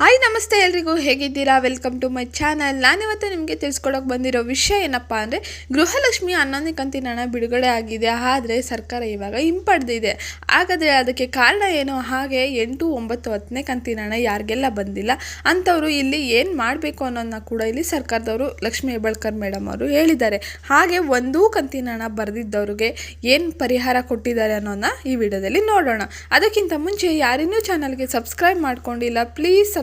Hi ನಮಸ್ತೆ ಎಲ್ರಿಗೂ ಹೇಗಿದ್ದೀರಾ? ವೆಲ್ಕಮ್ ಟು ಮೈ ಚಾನಲ್ ನಾನಿವತ್ತು ನಿಮಗೆ ತಿಳಿಸ್ಕೊಡೋಕೆ ಬಂದಿರೋ ವಿಷಯ ಏನಪ್ಪ ಅಂದರೆ, ಗೃಹಲಕ್ಷ್ಮಿ ಹನ್ನೊಂದನೇ ಕಂತಿನ ಹಣ ಬಿಡುಗಡೆ ಆಗಿದೆ. ಆದರೆ ಸರ್ಕಾರ ಇವಾಗ ಹಿಂಪಡೆದಿದೆ. ಹಾಗಾದರೆ ಅದಕ್ಕೆ ಕಾರಣ ಏನು? ಹಾಗೆ ಎಂಟು ಒಂಬತ್ತು ಹತ್ತನೇ ಕಂತಿನ ಹಣ ಯಾರಿಗೆಲ್ಲ ಬಂದಿಲ್ಲ? ಅಂಥವರು ಇಲ್ಲಿ ಏನು ಮಾಡಬೇಕು ಅನ್ನೋದನ್ನ ಕೂಡ ಇಲ್ಲಿ ಸರ್ಕಾರದವರು ಲಕ್ಷ್ಮೀ ಹೆಬ್ಬಾಳ್ಕರ್ ಮೇಡಮ್ ಅವರು ಹೇಳಿದ್ದಾರೆ. ಹಾಗೆ ಒಂದೂ ಕಂತಿನ ಹಣ ಬರೆದಿದ್ದವ್ರಿಗೆ ಏನು ಪರಿಹಾರ ಕೊಟ್ಟಿದ್ದಾರೆ ಅನ್ನೋದನ್ನ ಈ ವಿಡಿಯೋದಲ್ಲಿ ನೋಡೋಣ. ಅದಕ್ಕಿಂತ ಮುಂಚೆ ಯಾರಿನ್ನೂ ಚಾನಲ್ಗೆ ಸಬ್ಸ್ಕ್ರೈಬ್ ಮಾಡ್ಕೊಂಡಿಲ್ಲ ಪ್ಲೀಸ್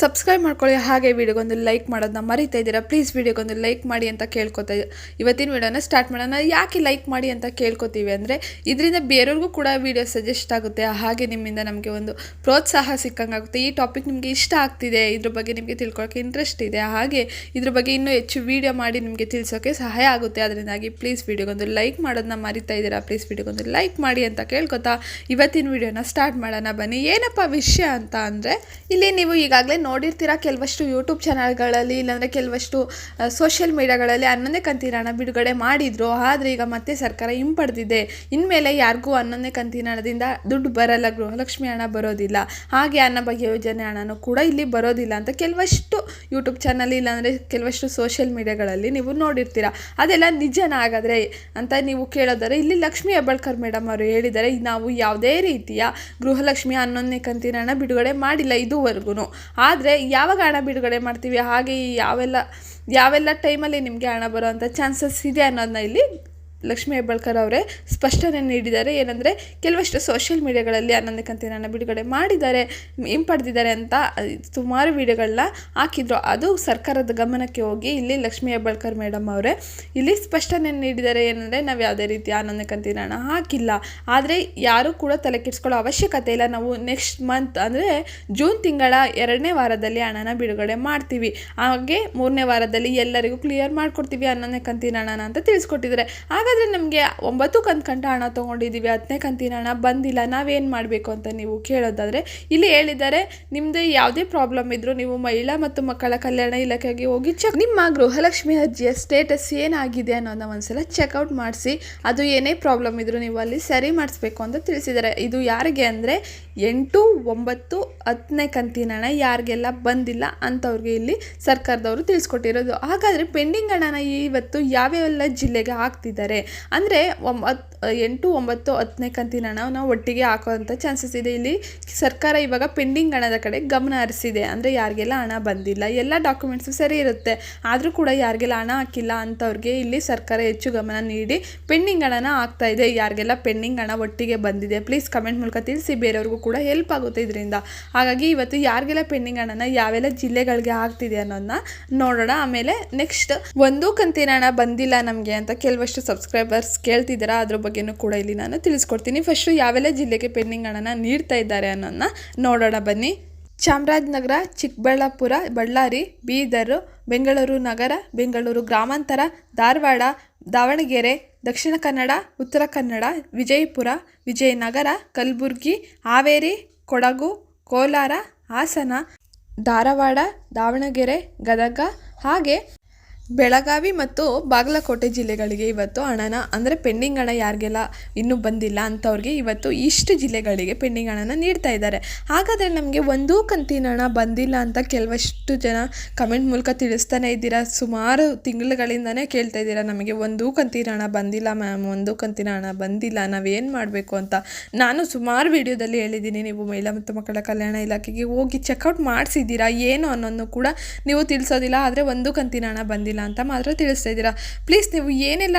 ಸಬ್ಸ್ಕ್ರೈಬ್ ಮಾಡ್ಕೊಳ್ಳಿ, ಹಾಗೆ ವಿಡಿಯೋಗೊಂದು ಲೈಕ್ ಮಾಡೋದನ್ನ ಮರಿತಾ ಇದ್ದೀರಾ? ಪ್ಲೀಸ್ ವಿಡಿಯೋಗೊಂದು ಲೈಕ್ ಮಾಡಿ ಅಂತ ಕೇಳ್ಕೊತಾ ಇವತ್ತಿನ ವಿಡಿಯೋನ ಸ್ಟಾರ್ಟ್ ಮಾಡೋಣ. ಯಾಕೆ ಲೈಕ್ ಮಾಡಿ ಅಂತ ಕೇಳ್ಕೊತೀವಿ ಅಂದರೆ, ಇದರಿಂದ ಬೇರೆಯವ್ರಿಗೂ ಕೂಡ ವಿಡಿಯೋ ಸಜೆಸ್ಟ್ ಆಗುತ್ತೆ. ಹಾಗೆ ನಿಮ್ಮಿಂದ ನಮಗೆ ಒಂದು ಪ್ರೋತ್ಸಾಹ ಸಿಕ್ಕಂಗಾಗುತ್ತೆ. ಈ ಟಾಪಿಕ್ ನಿಮಗೆ ಇಷ್ಟ ಆಗ್ತಿದೆ, ಇದ್ರ ಬಗ್ಗೆ ನಿಮಗೆ ತಿಳ್ಕೊಳ್ಳೋಕೆ ಇಂಟ್ರೆಸ್ಟ್ ಇದೆ, ಹಾಗೆ ಇದ್ರ ಬಗ್ಗೆ ಇನ್ನೂ ಹೆಚ್ಚು ವೀಡಿಯೋ ಮಾಡಿ ನಿಮಗೆ ತಿಳಿಸೋಕ್ಕೆ ಸಹಾಯ ಆಗುತ್ತೆ. ಅದರಿಂದಾಗಿ ಪ್ಲೀಸ್ ವಿಡಿಯೋಗೊಂದು ಲೈಕ್ ಮಾಡೋದನ್ನ ಮರಿತಾ ಇದ್ದೀರಾ? ಪ್ಲೀಸ್ ವಿಡಿಯೋಗೊಂದು ಲೈಕ್ ಮಾಡಿ ಅಂತ ಕೇಳ್ಕೊತಾ ಇವತ್ತಿನ ವಿಡಿಯೋನ ಸ್ಟಾರ್ಟ್ ಮಾಡೋಣ ಬನ್ನಿ. ಏನಪ್ಪ ವಿಷಯ ಅಂತ ಅಂದರೆ, ಇಲ್ಲಿ ನೀವು ಈಗಾಗಲೇ ನೋಡಿರ್ತೀರ? ಕೆಲವಷ್ಟು ಯೂಟ್ಯೂಬ್ ಚಾನಲ್ಗಳಲ್ಲಿ ಇಲ್ಲಾಂದರೆ ಕೆಲವಷ್ಟು ಸೋಷಿಯಲ್ ಮೀಡಿಯಾಗಳಲ್ಲಿ ಹನ್ನೊಂದನೇ ಕಂತಿನ ಹಣ ಬಿಡುಗಡೆ ಮಾಡಿದರು. ಆದರೆ ಈಗ ಮತ್ತೆ ಸರ್ಕಾರ ಹಿಂಪಡೆದಿದೆ ಇನ್ಮೇಲೆ ಯಾರಿಗೂ ಹನ್ನೊಂದನೇ ಕಂತಿನ ಹಣದಿಂದ ದುಡ್ಡು ಬರಲ್ಲ ಗೃಹಲಕ್ಷ್ಮಿ ಹಣ ಬರೋದಿಲ್ಲ. ಹಾಗೆ ಅನ್ನ ಅನ್ನಭಾಗ್ಯ ಯೋಜನೆ ಹಣನೂ ಕೂಡ ಇಲ್ಲಿ ಬರೋದಿಲ್ಲ ಅಂತ ಕೆಲವಷ್ಟು ಯೂಟ್ಯೂಬ್ ಚಾನಲ್ ಇಲ್ಲಾಂದರೆ ಕೆಲವಷ್ಟು ಸೋಷಿಯಲ್ ಮೀಡಿಯಾಗಳಲ್ಲಿ ನೀವು ನೋಡಿರ್ತೀರ. ಅದೆಲ್ಲ ನಿಜನ ಹಾಗಾದರೆ? ಅಂತ ನೀವು ಕೇಳೋದಾರೆ ಇಲ್ಲಿ ಲಕ್ಷ್ಮಿ ಹೆಬ್ಬಾಳ್ಕರ್ ಮೇಡಮ್ ಅವರು ಹೇಳಿದ್ದಾರೆ, ನಾವು ಯಾವುದೇ ರೀತಿಯ ಗೃಹಲಕ್ಷ್ಮಿ ಹನ್ನೊಂದನೇ ಕಂತಿನ ಹಣ ಬಿಡುಗಡೆ ಮಾಡಿಲ್ಲ ಇದುವರೆಗೂ ಆದರೆ ಯಾವಾಗ ಹಣ ಬಿಡುಗಡೆ ಮಾಡ್ತೀವಿ, ಹಾಗೆ ಯಾವೆಲ್ಲ ಯಾವೆಲ್ಲ ಟೈಮಲ್ಲಿ ನಿಮಗೆ ಹಣ ಬರೋವಂಥ ಚಾನ್ಸಸ್ ಇದೆ ಅನ್ನೋದನ್ನ ಇಲ್ಲಿ ಲಕ್ಷ್ಮೀ ಹೆಬ್ಬಾಳ್ಕರ್ ಅವರೇ ಸ್ಪಷ್ಟನೆ ನೀಡಿದ್ದಾರೆ. ಏನಂದರೆ, ಕೆಲವಷ್ಟು ಸೋಷಿಯಲ್ ಮೀಡಿಯಾಗಳಲ್ಲಿ ಹನ್ನೊಂದನೇ ಕಂತಿನ ಹಣ ಬಿಡುಗಡೆ ಮಾಡಿದ್ದಾರೆ ಹಿಂಪಡೆದಿದ್ದಾರೆ ಅಂತ ಸುಮಾರು ವಿಡಿಯೋಗಳನ್ನ ಹಾಕಿದ್ರು. ಅದು ಸರ್ಕಾರದ ಗಮನಕ್ಕೆ ಹೋಗಿ ಇಲ್ಲಿ ಲಕ್ಷ್ಮೀ ಹೆಬ್ಬಾಳ್ಕರ್ ಮೇಡಮ್ ಅವರೇ ಇಲ್ಲಿ ಸ್ಪಷ್ಟನೆ ನೀಡಿದ್ದಾರೆ. ಏನಂದರೆ, ನಾವು ಯಾವುದೇ ರೀತಿ ಕಂತಿನ ಹಾಕಿಲ್ಲ. ಆದರೆ, ಯಾರೂ ಕೂಡ ತಲೆ ಕೆಡಿಸ್ಕೊಳ್ಳೋ ಅವಶ್ಯಕತೆ ಇಲ್ಲ. ನಾವು ನೆಕ್ಸ್ಟ್ ಮಂತ್ ಅಂದರೆ ಜೂನ್ ತಿಂಗಳ ಎರಡನೇ ವಾರದಲ್ಲಿ ಹಣನ ಬಿಡುಗಡೆ ಮಾಡ್ತೀವಿ. ಹಾಗೆ ಮೂರನೇ ವಾರದಲ್ಲಿ ಎಲ್ಲರಿಗೂ ಕ್ಲಿಯರ್ ಮಾಡಿಕೊಡ್ತೀವಿ ಹನ್ನೊಂದನೇ ಕಂತಿನ ಅಂತ ತಿಳಿಸ್ಕೊಟ್ಟಿದ್ದಾರೆ. ಹಾಗಾದರೆ ನಮಗೆ ಒಂಬತ್ತು ಕಂತು ಕಂಟ ಹಣ ತೊಗೊಂಡಿದ್ದೀವಿ ಹತ್ತನೇ ಕಂತಿನ ಹಣ ಬಂದಿಲ್ಲ, ನಾವೇನು ಮಾಡಬೇಕು ಅಂತ ನೀವು ಕೇಳೋದಾದರೆ, ಇಲ್ಲಿ ಹೇಳಿದ್ದಾರೆ ನಿಮ್ಮದು ಯಾವುದೇ ಪ್ರಾಬ್ಲಮ್ ಇದ್ದರೂ ನೀವು ಮಹಿಳಾ ಮತ್ತು ಮಕ್ಕಳ ಕಲ್ಯಾಣ ಇಲಾಖೆಗೆ ಹೋಗಿ ಚೆಕ್ ನಿಮ್ಮ ಗೃಹಲಕ್ಷ್ಮಿ ಅರ್ಜಿಯ ಸ್ಟೇಟಸ್ ಏನಾಗಿದೆ ಅನ್ನೋದನ್ನ ಒಂದ್ಸಲ ಚೆಕ್ಔಟ್ ಮಾಡಿಸಿ, ಅದು ಏನೇ ಪ್ರಾಬ್ಲಮ್ ಇದ್ದರೂ ನೀವು ಅಲ್ಲಿ ಸರಿ ಮಾಡಿಸ್ಬೇಕು ಅಂತ ತಿಳಿಸಿದ್ದಾರೆ. ಇದು ಯಾರಿಗೆ ಅಂದರೆ, ಎಂಟು, ಒಂಬತ್ತು ಹತ್ತನೇ ಕಂತಿನ ಹಣ ಯಾರಿಗೆಲ್ಲ ಬಂದಿಲ್ಲ ಅಂಥವ್ರಿಗೆ ಇಲ್ಲಿ ಸರ್ಕಾರದವರು ತಿಳಿಸ್ಕೊಟ್ಟಿರೋದು. ಹಾಗಾದರೆ ಪೆಂಡಿಂಗ್ ಹಣನ ಇವತ್ತು ಯಾವ್ಯಾವೆಲ್ಲ ಜಿಲ್ಲೆಗೆ ಹಾಕ್ತಿದ್ದಾರೆ? ಅಂದರೆ ಎಂಟು, ಒಂಬತ್ತು, ಹತ್ತನೇ ಕಂತಿನ ಹಣನ ಒಟ್ಟಿಗೆ ಹಾಕೋವಂಥ ಚಾನ್ಸಸ್ ಇದೆ. ಇಲ್ಲಿ ಸರ್ಕಾರ ಇವಾಗ ಪೆಂಡಿಂಗ್ ಹಣದ ಕಡೆ ಗಮನ ಹರಿಸಿದೆ. ಅಂದರೆ ಯಾರಿಗೆಲ್ಲ ಹಣ ಬಂದಿಲ್ಲ, ಎಲ್ಲ ಡಾಕ್ಯುಮೆಂಟ್ಸು ಸರಿ ಇರುತ್ತೆ. ಆದರೂ ಕೂಡ ಯಾರಿಗೆಲ್ಲ ಹಣ ಹಾಕಿಲ್ಲ ಅಂಥವ್ರಿಗೆ ಇಲ್ಲಿ ಸರ್ಕಾರ ಹೆಚ್ಚು ಗಮನ ನೀಡಿ ಪೆಂಡಿಂಗ್ ಹಣನ ಆಗ್ತಾ ಇದೆ. ಯಾರಿಗೆಲ್ಲ ಪೆಂಡಿಂಗ್ ಹಣ ಒಟ್ಟಿಗೆ ಬಂದಿದೆ ಪ್ಲೀಸ್ ಕಮೆಂಟ್ ಮೂಲಕ ತಿಳಿಸಿ. ಬೇರೆಯವ್ರಿಗೂ ಕೂಡ ಹೆಲ್ಪ್ ಆಗುತ್ತೆ ಇದರಿಂದ. ಹಾಗಾಗಿ ಇವತ್ತು ಯಾರಿಗೆಲ್ಲ ಪೆಂಡಿಂಗ್ ಹಣನ ಯಾವೆಲ್ಲ ಜಿಲ್ಲೆಗಳಿಗೆ ಆಗ್ತಿದೆ ಅನ್ನೋದನ್ನ ನೋಡೋಣ. ಆಮೇಲೆ ನೆಕ್ಸ್ಟ್ ಒಂದು ಕಂತಿನ ಹಣ ಬಂದಿಲ್ಲ ನಮಗೆ ಅಂತ ಕೆಲವಷ್ಟು ಸಬ್ಸ್ಕ್ರೈಬರ್ಸ್ ಕೇಳ್ತಿದ್ದೀರಾ? ಅದ್ರ ಬಗ್ಗೆನೂ ಕೂಡ ಇಲ್ಲಿ ನಾನು ತಿಳಿಸ್ಕೊಡ್ತೀನಿ. ಫಸ್ಟು ಯಾವೆಲ್ಲ ಜಿಲ್ಲೆಗೆ ಪೆಂಡಿಂಗ್ ಹಣನ ನೀಡ್ತಾ ಇದ್ದಾರೆ ಅನ್ನೋದನ್ನ ನೋಡೋಣ ಬನ್ನಿ. ಚಾಮರಾಜನಗರ, ಚಿಕ್ಕಬಳ್ಳಾಪುರ, ಬಳ್ಳಾರಿ, ಬೀದರ್, ಬೆಂಗಳೂರು ನಗರ, ಬೆಂಗಳೂರು ಗ್ರಾಮಾಂತರ, ಧಾರವಾಡ, ದಾವಣಗೆರೆ, ದಕ್ಷಿಣ ಕನ್ನಡ, ಉತ್ತರ ಕನ್ನಡ, ವಿಜಯಪುರ, ವಿಜಯನಗರ, ಕಲಬುರಗಿ, ಹಾವೇರಿ, ಕೊಡಗು, ಕೋಲಾರ, ಹಾಸನ, ಧಾರವಾಡ, ದಾವಣಗೆರೆ, ಗದಗ ಹಾಗೆ ಬೆಳಗಾವಿ ಮತ್ತು ಬಾಗಲಕೋಟೆ ಜಿಲ್ಲೆಗಳಿಗೆ ಇವತ್ತು ಹಣನ, ಅಂದರೆ ಪೆಂಡಿಂಗ್ ಹಣ ಯಾರಿಗೆಲ್ಲ ಇನ್ನೂ ಬಂದಿಲ್ಲ ಅಂಥವ್ರಿಗೆ ಇವತ್ತು ಇಷ್ಟು ಜಿಲ್ಲೆಗಳಿಗೆ ಪೆಂಡಿಂಗ್ ಹಣನ ನೀಡ್ತಾ ಇದ್ದಾರೆ. ಹಾಗಾದರೆ ನಮಗೆ ಒಂದೂ ಕಂತಿನ ಹಣ ಬಂದಿಲ್ಲ ಅಂತ ಕೆಲವಷ್ಟು ಜನ ಕಮೆಂಟ್ ಮೂಲಕ ತಿಳಿಸ್ತಾನೆ ಇದ್ದೀರಾ? ಸುಮಾರು ತಿಂಗಳುಗಳಿಂದನೇ ಕೇಳ್ತಾ ಇದ್ದೀರಾ, ನಮಗೆ ಒಂದೂ ಕಂತಿನ ಹಣ ಬಂದಿಲ್ಲ ಮ್ಯಾಮ್, ಒಂದೂ ಕಂತಿನ ಹಣ ಬಂದಿಲ್ಲ, ನಾವೇನು ಮಾಡಬೇಕು ಅಂತ. ನಾನು ಸುಮಾರು ವಿಡಿಯೋದಲ್ಲಿ ಹೇಳಿದ್ದೀನಿ, ನೀವು ಮಹಿಳಾ ಮತ್ತು ಮಕ್ಕಳ ಕಲ್ಯಾಣ ಇಲಾಖೆಗೆ ಹೋಗಿ ಚೆಕ್ಔಟ್ ಮಾಡಿಸಿದ್ದೀರಾ, ಏನು ಅನ್ನೋದು ಕೂಡ ನೀವು ತಿಳಿಸೋದಿಲ್ಲ, ಆದರೆ ಒಂದು ಕಂತಿನ ಹಣ ಬಂದಿಲ್ಲ. ಅಂತ ಮಾತ್ರ ತಿಳಿಸ್ತಾ ಇದ್ದೀರಾ. ಪ್ಲೀಸ್ ನೀವು ಏನೆಲ್ಲ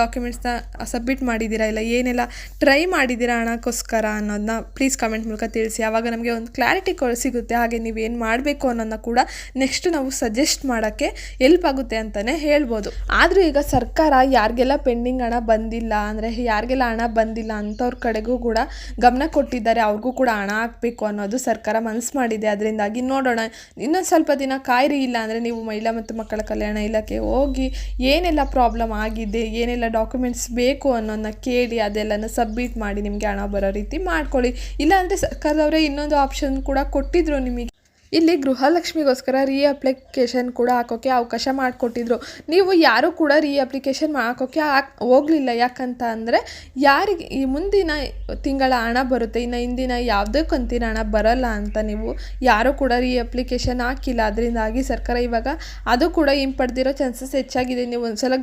ಡಾಕ್ಯುಮೆಂಟ್ಸ್ನ ಸಬ್ಮಿಟ್ ಮಾಡಿದ್ದೀರಾ ಇಲ್ಲ ಏನೆಲ್ಲ ಟ್ರೈ ಮಾಡಿದ್ದೀರಾ ಹಣಕ್ಕೋಸ್ಕರ ಅನ್ನೋದನ್ನ ಪ್ಲೀಸ್ ಕಮೆಂಟ್ ಮೂಲಕ ತಿಳಿಸಿ. ಆವಾಗ ನಮಗೆ ಒಂದು ಕ್ಲಾರಿಟಿ ಸಿಗುತ್ತೆ. ಹಾಗೆ ನೀವು ಏನು ಮಾಡಬೇಕು ಅನ್ನೋದನ್ನ ಕೂಡ ನೆಕ್ಸ್ಟ್ ನಾವು ಸಜೆಸ್ಟ್ ಮಾಡೋಕ್ಕೆ ಹೆಲ್ಪ್ ಆಗುತ್ತೆ ಅಂತಲೇ ಹೇಳ್ಬೋದು. ಆದರೂ ಈಗ ಸರ್ಕಾರ ಯಾರಿಗೆಲ್ಲ ಪೆಂಡಿಂಗ್ ಹಣ ಬಂದಿಲ್ಲ ಅಂದರೆ ಯಾರಿಗೆಲ್ಲ ಹಣ ಬಂದಿಲ್ಲ ಅಂಥವ್ರ ಕಡೆಗೂ ಕೂಡ ಗಮನ ಕೊಟ್ಟಿದ್ದಾರೆ. ಅವ್ರಿಗೂ ಕೂಡ ಹಣ ಹಾಕಬೇಕು ಅನ್ನೋದು ಸರ್ಕಾರ ಮನಸ್ಸು ಮಾಡಿದೆ. ಅದರಿಂದಾಗಿ ನೋಡೋಣ. ಇನ್ನೊಂದು ಸ್ವಲ್ಪ ದಿನ ಕಾಯಿರಿ. ಇಲ್ಲ ಅಂದರೆ ನೀವು ಮಹಿಳಾ ಮತ್ತು ಮಕ್ಕಳ ಕಲ್ಯಾಣ ಇಲಾಖೆ ಹೋಗಿ ಏನೆಲ್ಲ ಪ್ರಾಬ್ಲಮ್ ಆಗಿದೆ, ಏನೆಲ್ಲ ಡಾಕ್ಯುಮೆಂಟ್ಸ್ ಬೇಕು ಅನ್ನೋದನ್ನ ಕೇಳಿ ಅದೆಲ್ಲನ ಸಬ್ಮಿಟ್ ಮಾಡಿ ನಿಮಗೆ ಹಣ ಬರೋ ರೀತಿ ಮಾಡ್ಕೊಳ್ಳಿ. ಇಲ್ಲಾಂದರೆ ಸರ್ಕಾರದವರೇ ಇನ್ನೊಂದು ಆಪ್ಷನ್ ಕೂಡ ಕೊಟ್ಟಿದ್ರು ನಿಮಗೆ. ಇಲ್ಲಿ ಗೃಹಲಕ್ಷ್ಮಿಗೋಸ್ಕರ ರೀ ಅಪ್ಲಿಕೇಶನ್ ಕೂಡ ಹಾಕೋಕ್ಕೆ ಅವಕಾಶ ಮಾಡಿಕೊಟ್ಟಿದ್ರು. ನೀವು ಯಾರೂ ಕೂಡ ರೀ ಅಪ್ಲಿಕೇಶನ್ ಹಾಕೋಕ್ಕೆ ಹಾಕ್ ಹೋಗಲಿಲ್ಲ. ಯಾಕಂತ ಅಂದರೆ ಯಾರಿಗೆ, ಈ ಮುಂದಿನ ತಿಂಗಳ ಹಣ ಬರುತ್ತೆ. ಇನ್ನು ಹಿಂದಿನ ಯಾವುದೇ ಕಂತಿನ ಹಣ ಬರಲ್ಲ ಅಂತ ನೀವು ಯಾರೂ ಕೂಡ ರೀ ಅಪ್ಲಿಕೇಶನ್ ಹಾಕಿಲ್ಲ. ಅದರಿಂದಾಗಿ ಸರ್ಕಾರ ಇವಾಗ ಅದು ಕೂಡ ಹಿಂಪಡೆದಿರೋ ಚಾನ್ಸಸ್ ಹೆಚ್ಚಾಗಿದೆ. ನೀವು ಒಂದ್ಸಲ ಸಲ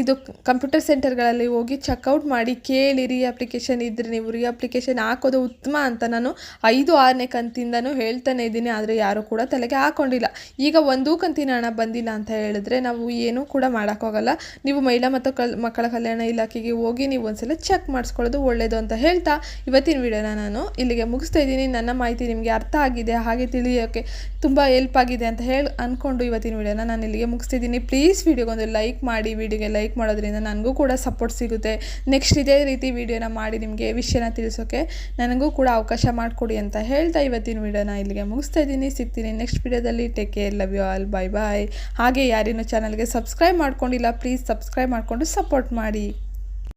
ಇದು ಕಂಪ್ಯೂಟರ್ ಸೆಂಟರ್ಗಳಲ್ಲಿ ಹೋಗಿ ಚೆಕ್ಔಟ್ ಮಾಡಿ ಕೇಳಿ ರೀ ಅಪ್ಲಿಕೇಶನ್ ಇದ್ದರೆ ನೀವು ರೀ ಅಪ್ಲಿಕೇಶನ್ ಹಾಕೋದು ಉತ್ತಮ ಅಂತ ನಾನು ಐದು, ಆರನೇ ಕಂತಿಂದನೂ ಹೇಳ್ತಾನೆ ಇದ್ದೀನಿ. ಆದರೆ ಯಾರೂ ಕೂಡ ತಲೆಗೆ ಹಾಕೊಂಡಿಲ್ಲ. ಈಗ ಒಂದೂ ಕಂತಿನ ಹಣ ಬಂದಿಲ್ಲ ಅಂತ ಹೇಳಿದ್ರೆ ನಾವು ಏನೂ ಕೂಡ ಮಾಡೋಕ್ಕಾಗಲ್ಲ. ನೀವು ಮಹಿಳಾ ಮತ್ತು ಕಲ್, ಮಕ್ಕಳ ಕಲ್ಯಾಣ ಇಲಾಖೆಗೆ ಹೋಗಿ ನೀವು ಒಂದ್ಸಲ ಚೆಕ್ ಮಾಡಿಸ್ಕೊಳ್ಳೋದು ಒಳ್ಳೆಯದು ಅಂತ ಹೇಳ್ತಾ ಇವತ್ತಿನ ವಿಡಿಯೋನ ನಾನು ಇಲ್ಲಿಗೆ ಮುಗಿಸ್ತಾ ಇದ್ದೀನಿ. ನನ್ನ ಮಾಹಿತಿ ನಿಮಗೆ ಅರ್ಥ ಆಗಿದೆ, ಹಾಗೆ ತಿಳಿಯೋಕ್ಕೆ ತುಂಬ ಹೆಲ್ಪ್ ಆಗಿದೆ ಅಂತ ಹೇಳಿ ಅಂದ್ಕೊಂಡು ಇವತ್ತಿನ ವಿಡಿಯೋನ ನಾನು ಇಲ್ಲಿಗೆ ಮುಗಿಸ್ತಿದ್ದೀನಿ ಪ್ಲೀಸ್ ವಿಡಿಯೋಗೊಂದು ಲೈಕ್ ಮಾಡಿ ವಿಡಿಯೋಗೆ ಲೈಕ್ ಮಾಡೋದ್ರಿಂದ ನನಗೂ ಕೂಡ ಸಪೋರ್ಟ್ ಸಿಗುತ್ತೆ. ನೆಕ್ಸ್ಟ್ ಇದೇ ರೀತಿ ವಿಡಿಯೋನ ಮಾಡಿ ನಿಮಗೆ ವಿಷಯನ ತಿಳಿಸೋಕ್ಕೆ ನನಗೂ ಕೂಡ ಅವಕಾಶ ಮಾಡಿಕೊಡಿ ಅಂತ ಹೇಳ್ತಾ ಇವತ್ತಿನ ವಿಡಿಯೋನ ಇಲ್ಲಿಗೆ ಮುಗಿಸ್ತಾ ಇದ್ದೀನಿ. ಸಿಗ್ತೀನಿ ನೆಕ್ಸ್ಟ್ ವಿಡಿಯೋದಲ್ಲಿ take care love you all bye bye ಹಾಗೆ ಯಾರೇನು ಚಾನಲ್ಗೆ ಸಬ್ಸ್ಕ್ರೈಬ್ ಮಾಡ್ಕೊಂಡಿಲ್ಲ ಪ್ಲೀಸ್ ಸಬ್ಸ್ಕ್ರೈಬ್ ಮಾಡಿಕೊಂಡು ಸಪೋರ್ಟ್ ಮಾಡಿ.